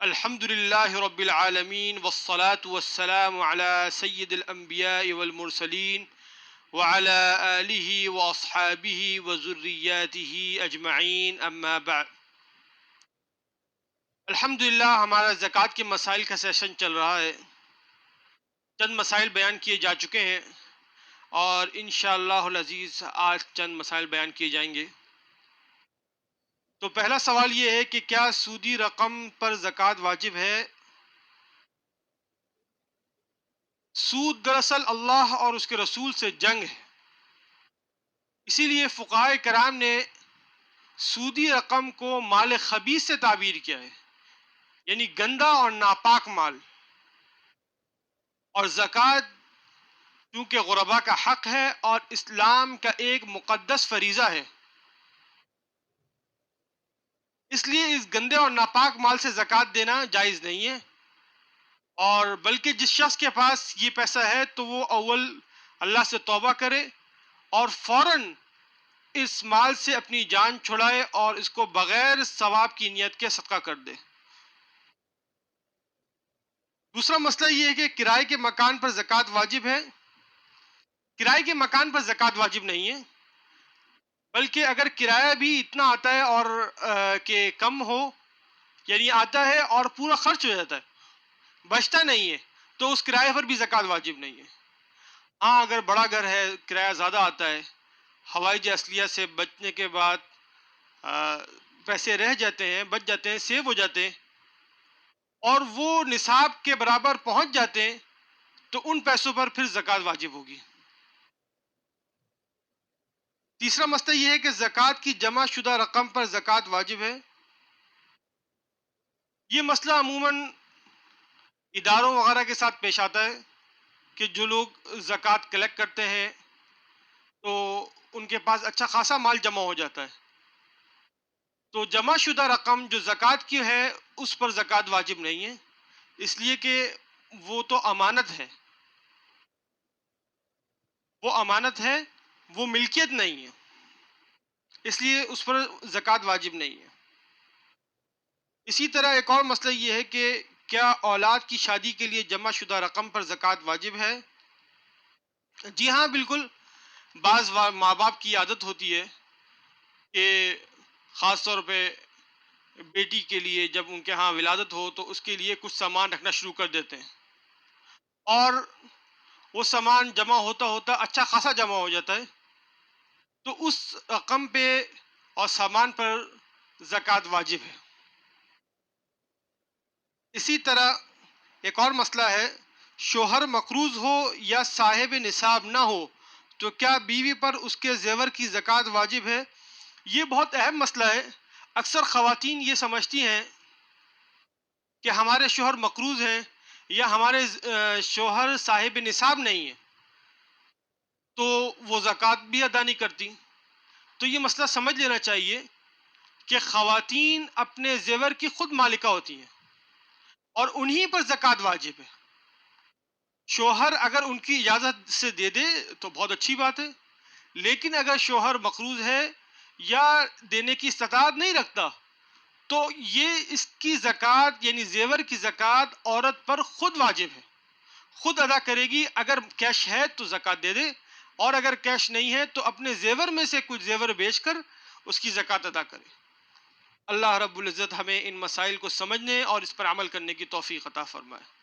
الحمد لله رب العالمين والصلاة والسلام على سيد الأنبياء والمرسلين وعلى آله وأصحابه وذرياته أجمعين. أما بعد، الحمد للہ ہمارا زکوٰۃ کے مسائل کا سیشن چل رہا ہے۔ چند مسائل بیان کیے جا چکے ہیں اور انشاءاللہ العزیز آج چند مسائل بیان کیے جائیں گے۔ تو پہلا سوال یہ ہے کہ کیا سودی رقم پر زکوٰۃ واجب ہے؟ سود دراصل اللہ اور اس کے رسول سے جنگ ہے۔ اسی لیے فقائے کرام نے سودی رقم کو مال خبیص سے تعبیر کیا ہے یعنی گندا اور ناپاک مال۔ اور زکوٰۃ کیونکہ غربا کا حق ہے اور اسلام کا ایک مقدس فریضہ ہے۔ اس لیے اس گندے اور ناپاک مال سے زکوٰۃ دینا جائز نہیں ہے۔ اور بلکہ جس شخص کے پاس یہ پیسہ ہے تو وہ اول اللہ سے توبہ کرے اور فوراً اس مال سے اپنی جان چھڑائے اور اس کو بغیر ثواب کی نیت کے صدقہ کر دے۔ دوسرا مسئلہ یہ ہے کہ کرائے کے مکان پر زکوٰۃ واجب ہے۔ کرائے کے مکان پر زکوٰۃ واجب نہیں ہے۔ بلکہ اگر کرایہ بھی اتنا آتا ہے اور کہ کم ہو یعنی آتا ہے اور پورا خرچ ہو جاتا ہے، بچتا نہیں ہے، تو اس کرایہ پر بھی زکوٰۃ واجب نہیں ہے۔ ہاں اگر بڑا گھر ہے، کرایہ زیادہ آتا ہے ہوائی اصلیہ سے بچنے کے بعد پیسے رہ جاتے ہیں، بچ جاتے ہیں، سیو ہو جاتے ہیں، اور وہ نصاب کے برابر پہنچ جاتے ہیں، تو ان پیسوں پر پھر زکوٰۃ واجب ہوگی۔ تیسرا مسئلہ یہ ہے کہ زکوٰۃ کی جمع شدہ رقم پر زکوٰۃ واجب ہے۔ یہ مسئلہ عموماً اداروں وغیرہ کے ساتھ پیش آتا ہے کہ جو لوگ زکوٰۃ کلیکٹ کرتے ہیں تو ان کے پاس اچھا خاصا مال جمع ہو جاتا ہے۔ تو جمع شدہ رقم جو زکوٰۃ کی ہے، اس پر زکوٰۃ واجب نہیں ہے۔ اس لیے کہ وہ تو امانت ہے۔ وہ امانت ہے وہ ملکیت نہیں ہے۔ اس لیے اس پر زکوٰۃ واجب نہیں ہے۔ اسی طرح ایک اور مسئلہ یہ ہے کہ کیا اولاد کی شادی کے لیے جمع شدہ رقم پر زکوٰۃ واجب ہے؟ جی ہاں بالکل۔ بعض ماں باپ کی عادت ہوتی ہے کہ خاص طور پہ بیٹی کے لیے جب ان کے ہاں ولادت ہو تو اس کے لیے کچھ سامان رکھنا شروع کر دیتے ہیں۔ اور وہ سامان جمع ہوتا ہوتا اچھا خاصا جمع ہو جاتا ہے۔ تو اس رقم پہ اور سامان پر زکوٰۃ واجب ہے۔ اسی طرح ایک اور مسئلہ ہے، شوہر مقروض ہو یا صاحب نصاب نہ ہو، تو کیا بیوی پر اس کے زیور کی زکوٰۃ واجب ہے؟ یہ بہت اہم مسئلہ ہے۔ اکثر خواتین یہ سمجھتی ہیں کہ ہمارے شوہر مقروض ہیں یا ہمارے شوہر صاحب نصاب نہیں ہیں۔ تو وہ زکوٰۃ بھی ادا نہیں کرتی۔ تو یہ مسئلہ سمجھ لینا چاہیے کہ خواتین اپنے زیور کی خود مالکہ ہوتی ہیں اور انہی پر زکوٰۃ واجب ہے۔ شوہر اگر ان کی اجازت سے دے دے تو بہت اچھی بات ہے، لیکن اگر شوہر مقروض ہے یا دینے کی استطاعت نہیں رکھتا، تو یہ اس کی زکوٰۃ یعنی زیور کی زکوٰۃ عورت پر خود واجب ہے۔ خود ادا کرے گی، اگر کیش ہے تو زکوٰۃ دے دے اور اگر کیش نہیں ہے تو اپنے زیور میں سے کچھ زیور بیچ کر اس کی زکوٰۃ ادا کرے اللہ رب العزت ہمیں ان مسائل کو سمجھنے اور اس پر عمل کرنے کی توفیق عطا فرمائے۔